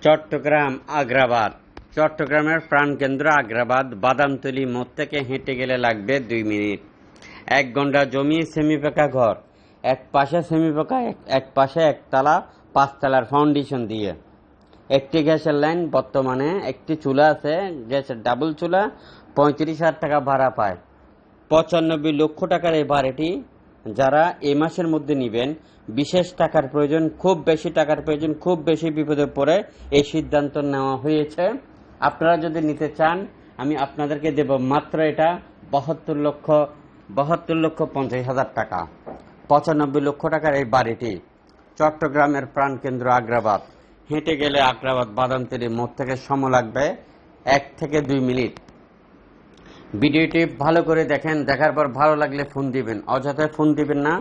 চট্টগ্রাম, আগ্রাবাদ। চট্টগ্রামের প্রাণকেন্দ্র আগ্রাবাদ, বাদামতলি মোড় থেকে হেঁটে গেলে লাগবে দুই মিনিট। এক ঘণ্টা জমি সেমি পাকা ঘর। এক পাশে সেমি পাকা এক- পাশে একতলা, পাঁচতলার ফাউন্ডেশন দিয়ে। একটি গ্যাসের লাইন বর্তমানে একটি চুলা আছে, গ্যাসের ডাবল চুলা, পঁয়ত্রিশ হাজার টাকা ভাড়া পায়। পঁচানব্বই লক্ষ টাকার এই বাড়িটি যারা এই মাসের মধ্যে নেবেন, বিশেষ টাকার প্রয়োজন, খুব বেশি টাকার প্রয়োজন, খুব বেশি বিপদে পড়ে এই সিদ্ধান্ত নেওয়া হয়েছে। আপনারা যদি নিতে চান, আমি আপনাদেরকে দেব মাত্র এটা বাহাত্তর লক্ষ বাহাত্তর লক্ষ পঞ্চাশ হাজার টাকা। পঁচানব্বই লক্ষ টাকার এই বাড়িটি চট্টগ্রামের প্রাণকেন্দ্র আগ্রাবাদ। হেঁটে গেলে আগ্রাবাদ বাদামতলি মোড় থেকে সময় লাগবে এক থেকে দুই মিনিট। ভিডিওটি ভালো করে দেখেন, দেখার পর ভালো লাগলে ফোন দিবেন। অযথায় ফোন দিবেন না।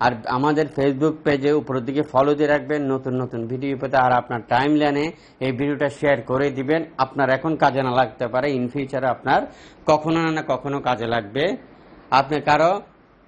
আর আমাদের ফেসবুক পেজে উপরের দিকে ফলো দিয়ে রাখবেন, নতুন নতুন ভিডিও পেতে। আর আপনার টাইম লাইনে এই ভিডিওটা শেয়ার করে দিবেন। আপনার এখন কাজে না লাগতে পারে ইন ফিউচারে আপনার কখনো না না কখনো কাজে লাগবে। আপনি কারও,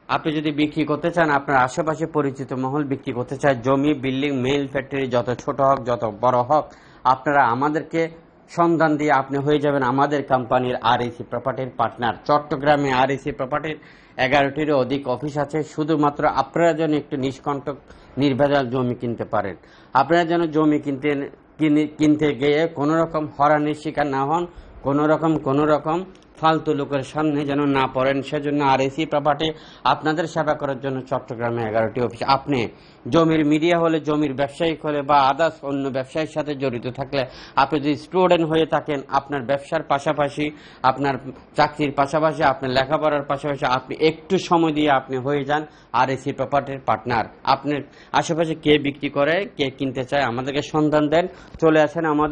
আপনি যদি বিক্রি করতে চান, আপনার আশেপাশে পরিচিত মহল বিক্রি করতে চায়, জমি বিল্ডিং মেল ফ্যাক্টরি যত ছোট হোক, যত বড় হোক, আপনারা আমাদেরকে সন্ধান দিয়ে আপনি হয়ে যাবেন আমাদের কোম্পানির আর এসি প্রপার্টির পার্টনার চট্টগ্রামে আর এসি প্রপার্টির এগারোটিরও অধিক অফিস আছে। শুধুমাত্র আপনারা যেন একটু নিষ্কণ্টক, নির্ভেজাল জমি কিনতে পারেন। আপনারা যেন জমি কিনতে, কিনে- কিনতে গিয়ে কোনো রকম হরানির শিকার না হন। কোনো রকম কোনো রকম ফালতু লোকের সামনে যেন না পড়েন। সেজন্য আর এসি প্রপার্টি আপনাদের সেবা করার জন্য চট্টগ্রামে এগারোটি অফিস। আপনি জমির মিডিয়া হলে জমির ব্যবসায়িক হলে বা আদার্স অন্য ব্যবসায়ীর সাথে জড়িত থাকলে, আপনি যদি স্টুডেন্ট হয়ে থাকেন, আপনার ব্যবসার পাশাপাশি, আপনার চাকরির পাশাপাশি, আপনার লেখাপড়ার পাশাপাশি, আপনি একটু সময় দিয়ে আপনি হয়ে যান আর এসি প্রপার্টির পার্টনার। আপনার আশেপাশে কে বিক্রি করে, কে কিনতে চায়, আমাদেরকে সন্ধান দেন। চলে আসেন আমাদের